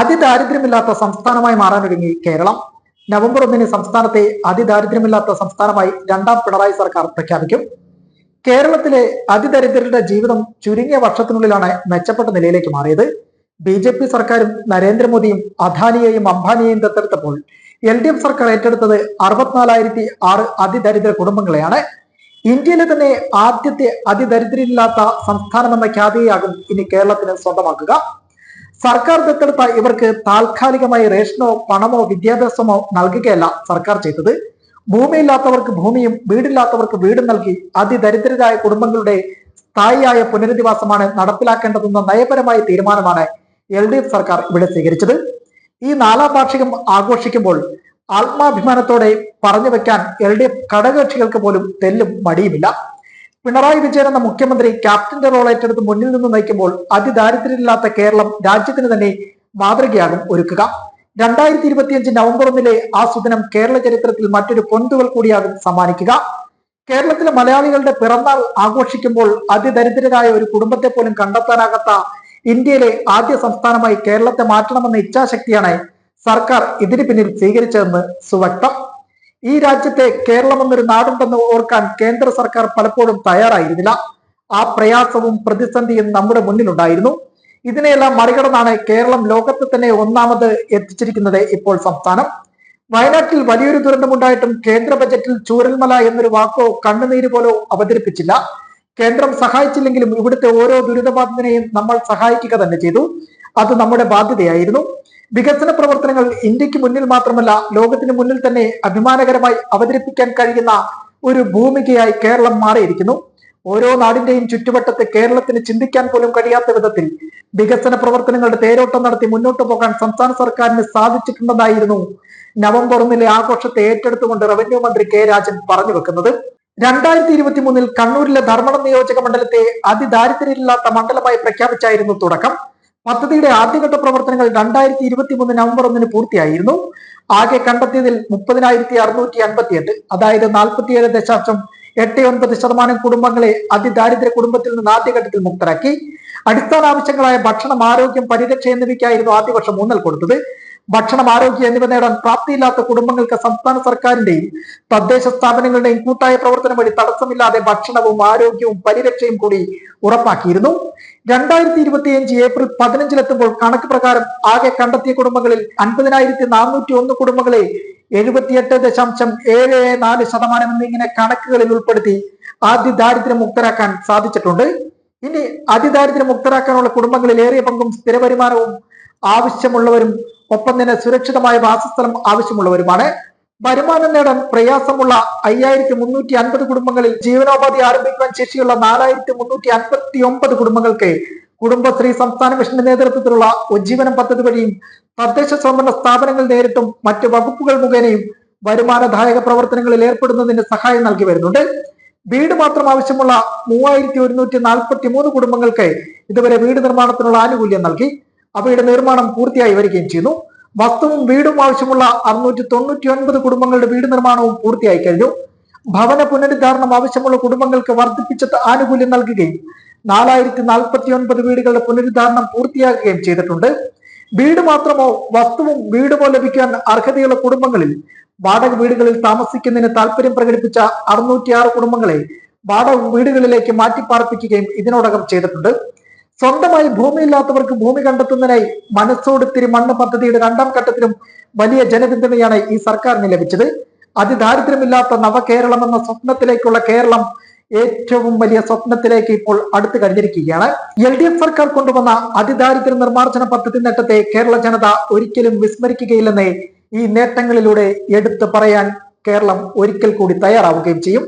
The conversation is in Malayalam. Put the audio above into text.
അതിദാരിദ്ര്യമില്ലാത്ത സംസ്ഥാനമായി മാറാനൊരുങ്ങി കേരളം. നവംബർ ഒന്നിന് സംസ്ഥാനത്തെ അതിദാരിദ്ര്യമില്ലാത്ത സംസ്ഥാനമായി രണ്ടാം പിണറായി സർക്കാർ പ്രഖ്യാപിക്കും. കേരളത്തിലെ അതിദരിദ്രരുടെ ജീവിതം ചുരുങ്ങിയ വർഷത്തിനുള്ളിലാണ് മെച്ചപ്പെട്ട നിലയിലേക്ക് മാറിയത്. ബി ജെ പി സർക്കാരും നരേന്ദ്രമോദിയും അദാനിയെയും അംബാനിയെയും ദത്തെടുത്തപ്പോൾ എൽ ഡി എഫ് സർക്കാർ ഏറ്റെടുത്തത് അറുപത്തിനാലായിരത്തി ആറ് അതിദരിദ്ര കുടുംബങ്ങളെയാണ്. ഇന്ത്യയിലെ തന്നെ ആദ്യത്തെ അതിദരിദ്രരില്ലാത്ത സംസ്ഥാനമെന്ന ഖ്യാതിയാകും ഇനി കേരളത്തിന് സ്വന്തമാക്കുക. സർക്കാർ ദത്തെടുത്ത ഇവർക്ക് താൽക്കാലികമായി റേഷനോ പണമോ വിദ്യാഭ്യാസമോ നൽകുകയല്ല സർക്കാർ ചെയ്തത്. ഭൂമിയില്ലാത്തവർക്ക് ഭൂമിയും വീടില്ലാത്തവർക്ക് വീടും നൽകി അതിദരിദ്രരായ കുടുംബങ്ങളുടെ സ്ഥായിയായ പുനരധിവാസമാണ് നടപ്പിലാക്കേണ്ടതെന്ന നയപരമായ തീരുമാനമാണ് എൽ ഡി എഫ് സർക്കാർ ഇവിടെ സ്വീകരിച്ചത്. ഈ നാലാം വാർഷികം ആഘോഷിക്കുമ്പോൾ ആത്മാഭിമാനത്തോടെ പറഞ്ഞു വെക്കാൻ എൽ ഡി എഫ് ഘടകകക്ഷികൾക്ക് പോലും തെല്ലും മടിയുമില്ല. പിണറായി വിജയൻ എന്ന മുഖ്യമന്ത്രി ക്യാപ്റ്റന്റെ റോൾ ഏറ്റെടുത്ത് മുന്നിൽ നിന്ന് നയിക്കുമ്പോൾ അതിദാരിദ്ര്യമില്ലാത്ത കേരളം രാജ്യത്തിന് തന്നെ മാതൃകയാകും ഒരുക്കുക. രണ്ടായിരത്തി ഇരുപത്തിയഞ്ച് നവംബർ ഒന്നിലെ ആ സുദിനം കേരള ചരിത്രത്തിൽ മറ്റൊരു പൊന്തുകൾ കൂടിയാകും സമ്മാനിക്കുക. കേരളത്തിലെ മലയാളികളുടെ പിറന്നാൾ ആഘോഷിക്കുമ്പോൾ അതിദരിദ്രരായ ഒരു കുടുംബത്തെ പോലും കണ്ടെത്താനാകാത്ത ഇന്ത്യയിലെ ആദ്യ സംസ്ഥാനമായി കേരളത്തെ മാറ്റണമെന്ന ഇച്ഛാശക്തിയാണ് സർക്കാർ ഇതിന് പിന്നിൽ സ്വീകരിച്ചതെന്ന് സുവക്തം. ഈ രാജ്യത്തെ കേരളം എന്നൊരു നാടുണ്ടെന്ന് ഓർക്കാൻ കേന്ദ്ര സർക്കാർ പലപ്പോഴും തയ്യാറായിരുന്നില്ല. ആ പ്രയാസവും പ്രതിസന്ധിയും നമ്മുടെ മുന്നിലുണ്ടായിരുന്നു. ഇതിനെയെല്ലാം മറികടന്നാണ് കേരളം ലോകത്തെ തന്നെ ഒന്നാമത് എത്തിച്ചിരിക്കുന്നത് ഇപ്പോൾ സംസ്ഥാനം. വയനാട്ടിൽ വലിയൊരു ദുരന്തമുണ്ടായിട്ടും കേന്ദ്ര ബജറ്റിൽ ചൂരൽമല എന്നൊരു വാക്കോ കണ്ണുനീര് പോലോ അവതരിപ്പിച്ചില്ല. കേന്ദ്രം സഹായിച്ചില്ലെങ്കിലും ഇവിടുത്തെ ഓരോ ദുരിതബാധിതനെയും നമ്മൾ സഹായിക്കുക തന്നെ ചെയ്തു. അത് നമ്മുടെ ബാധ്യതയായിരുന്നു. വികസന പ്രവർത്തനങ്ങൾ ഇന്ത്യയ്ക്ക് മുന്നിൽ മാത്രമല്ല ലോകത്തിന് മുന്നിൽ തന്നെ അഭിമാനകരമായി അവതരിപ്പിക്കാൻ കഴിയുന്ന ഒരു ഭൂമികയായി കേരളം മാറിയിരിക്കുന്നു. ഓരോ നാടിന്റെയും ചുറ്റുവട്ടത്ത് കേരളത്തിന് ചിന്തിക്കാൻ പോലും കഴിയാത്ത വിധത്തിൽ വികസന പ്രവർത്തനങ്ങളുടെ തേരോട്ടം നടത്തി മുന്നോട്ട് പോകാൻ സംസ്ഥാന സർക്കാരിന് സാധിച്ചിട്ടുണ്ടെന്നായിരുന്നു നവംബർ ഒന്നിലെ ആഘോഷത്തെ ഏറ്റെടുത്തുകൊണ്ട് റവന്യൂ മന്ത്രി കെ രാജൻ പറഞ്ഞു വെക്കുന്നത്. രണ്ടായിരത്തി ഇരുപത്തി മൂന്നിൽ കണ്ണൂരിലെ ധർമ്മടം നിയോജക മണ്ഡലത്തെ അതിദാരിദ്ര്യമില്ലാത്ത മണ്ഡലമായി പ്രഖ്യാപിച്ചായിരുന്നു തുടക്കം. പദ്ധതിയുടെ ആദ്യഘട്ട പ്രവർത്തനങ്ങൾ രണ്ടായിരത്തി ഇരുപത്തി മൂന്ന് നവംബർ ഒന്നിന് പൂർത്തിയായിരുന്നു. ആകെ കണ്ടെത്തിയതിൽ മുപ്പതിനായിരത്തി അറുന്നൂറ്റി അൻപത്തി എട്ട് അതായത് നാൽപ്പത്തിയേഴ് ദശാംശം എട്ട് ഒൻപത് ശതമാനം കുടുംബങ്ങളെ അതിദാരിദ്ര്യ കുടുംബത്തിൽ നിന്ന് ആദ്യഘട്ടത്തിൽ മുക്തരാക്കി. അടിസ്ഥാന ആവശ്യങ്ങളായ ഭക്ഷണം ആരോഗ്യം പരിരക്ഷ എന്നിവയ്ക്കായിരുന്നു ആദ്യ വർഷം ഊന്നൽ കൊടുത്തത്. ഭക്ഷണം ആരോഗ്യം എന്നിവ നേടാൻ പ്രാപ്തിയില്ലാത്ത കുടുംബങ്ങൾക്ക് സംസ്ഥാന സർക്കാരിന്റെയും തദ്ദേശ സ്ഥാപനങ്ങളുടെയും കൂട്ടായ പ്രവർത്തനം വഴി തടസ്സമില്ലാതെ ഭക്ഷണവും ആരോഗ്യവും പരിരക്ഷയും കൂടി ഉറപ്പാക്കിയിരുന്നു. രണ്ടായിരത്തി ഇരുപത്തിയഞ്ച് ഏപ്രിൽ പതിനഞ്ചിലെത്തുമ്പോൾ കണക്ക് പ്രകാരം ആകെ കണ്ടെത്തിയ കുടുംബങ്ങളിൽ അൻപതിനായിരത്തി നാനൂറ്റി ഒന്ന് കുടുംബങ്ങളെ എഴുപത്തിയെട്ട് ദശാംശം ഏഴ് നാല് ശതമാനം എന്നിങ്ങനെ കണക്കുകളിൽ ഉൾപ്പെടുത്തി ആദ്യ ദാരിദ്ര്യം മുക്തരാക്കാൻ സാധിച്ചിട്ടുണ്ട്. ഇനി അതിദാരിദ്ര്യം മുക്തരാക്കാനുള്ള കുടുംബങ്ങളിൽ ഏറിയ പങ്കും സ്ഥിര വരുമാനവും ആവശ്യമുള്ളവരും ഒപ്പം തന്നെ സുരക്ഷിതമായ വാസസ്ഥലം ആവശ്യമുള്ളവരുമാണ്. വരുമാനം നേടാൻ പ്രയാസമുള്ള അയ്യായിരത്തി മുന്നൂറ്റി അൻപത് കുടുംബങ്ങളിൽ ജീവനോപാധി ആരംഭിക്കുവാൻ ശേഷിയുള്ള നാലായിരത്തി മുന്നൂറ്റി അൻപത്തി ഒമ്പത് കുടുംബങ്ങൾക്ക് കുടുംബശ്രീ സംസ്ഥാന മിഷന്റെ നേതൃത്വത്തിലുള്ള ഉജ്ജീവനം പദ്ധതി വഴിയും തദ്ദേശ സ്വയംഭരണ സ്ഥാപനങ്ങൾ നേരിട്ടും മറ്റ് വകുപ്പുകൾ മുഖേനയും വരുമാനദായക പ്രവർത്തനങ്ങളിൽ ഏർപ്പെടുന്നതിന് സഹായം നൽകി വരുന്നുണ്ട്. വീട് മാത്രം ആവശ്യമുള്ള മൂവായിരത്തി ഒരുന്നൂറ്റി നാൽപ്പത്തി മൂന്ന് കുടുംബങ്ങൾക്ക് ഇതുവരെ വീട് നിർമ്മാണത്തിനുള്ള ആനുകൂല്യം നൽകി. അവയുടെ നിർമ്മാണം പൂർത്തിയായി വരികയും ചെയ്യുന്നു. വസ്തുവും വീടും ആവശ്യമുള്ള അറുന്നൂറ്റി തൊണ്ണൂറ്റി ഒൻപത് കുടുംബങ്ങളുടെ വീട് നിർമ്മാണവും പൂർത്തിയായി കഴിഞ്ഞു. ഭവന പുനരുദ്ധാരണം ആവശ്യമുള്ള കുടുംബങ്ങൾക്ക് വർദ്ധിപ്പിച്ച ആനുകൂല്യം നൽകുകയും നാലായിരത്തി നാൽപ്പത്തി ഒൻപത് വീടുകളുടെ പുനരുദ്ധാരണം പൂർത്തിയാക്കുകയും ചെയ്തിട്ടുണ്ട്. വീട് മാത്രമോ വസ്തുവും വീടുമോ ലഭിക്കാൻ അർഹതയുള്ള കുടുംബങ്ങളിൽ വാടക വീടുകളിൽ താമസിക്കുന്നതിന് താല്പര്യം പ്രകടിപ്പിച്ച അറുന്നൂറ്റിയാറ് കുടുംബങ്ങളെ വാടക വീടുകളിലേക്ക് മാറ്റിപ്പാർപ്പിക്കുകയും ഇതിനോടകം ചെയ്തിട്ടുണ്ട്. സ്വന്തമായി ഭൂമിയില്ലാത്തവർക്ക് ഭൂമി കണ്ടെത്തുന്നതിനായി മനസ്സോടുത്തിരി മണ്ണ് പദ്ധതിയുടെ രണ്ടാം ഘട്ടത്തിലും വലിയ ജനപിന്തുണയാണ് ഈ സർക്കാരിന് ലഭിച്ചത്. അതിദാരിദ്ര്യമില്ലാത്ത നവകേരളം എന്ന സ്വപ്നത്തിലേക്കുള്ള കേരളം ഏറ്റവും വലിയ സ്വപ്നത്തിലേക്ക് ഇപ്പോൾ അടുത്തു കഴിഞ്ഞിരിക്കുകയാണ്. എൽ ഡി എഫ് സർക്കാർ കൊണ്ടുവന്ന അതിദാരിദ്ര്യ നിർമ്മാർജന പദ്ധതി നേട്ടത്തെ കേരള ജനത ഒരിക്കലും വിസ്മരിക്കുകയില്ലെന്ന് ഈ നേട്ടങ്ങളിലൂടെ എടുത്തു പറയാൻ കേരളം ഒരിക്കൽ കൂടി തയ്യാറാവുകയും ചെയ്യും.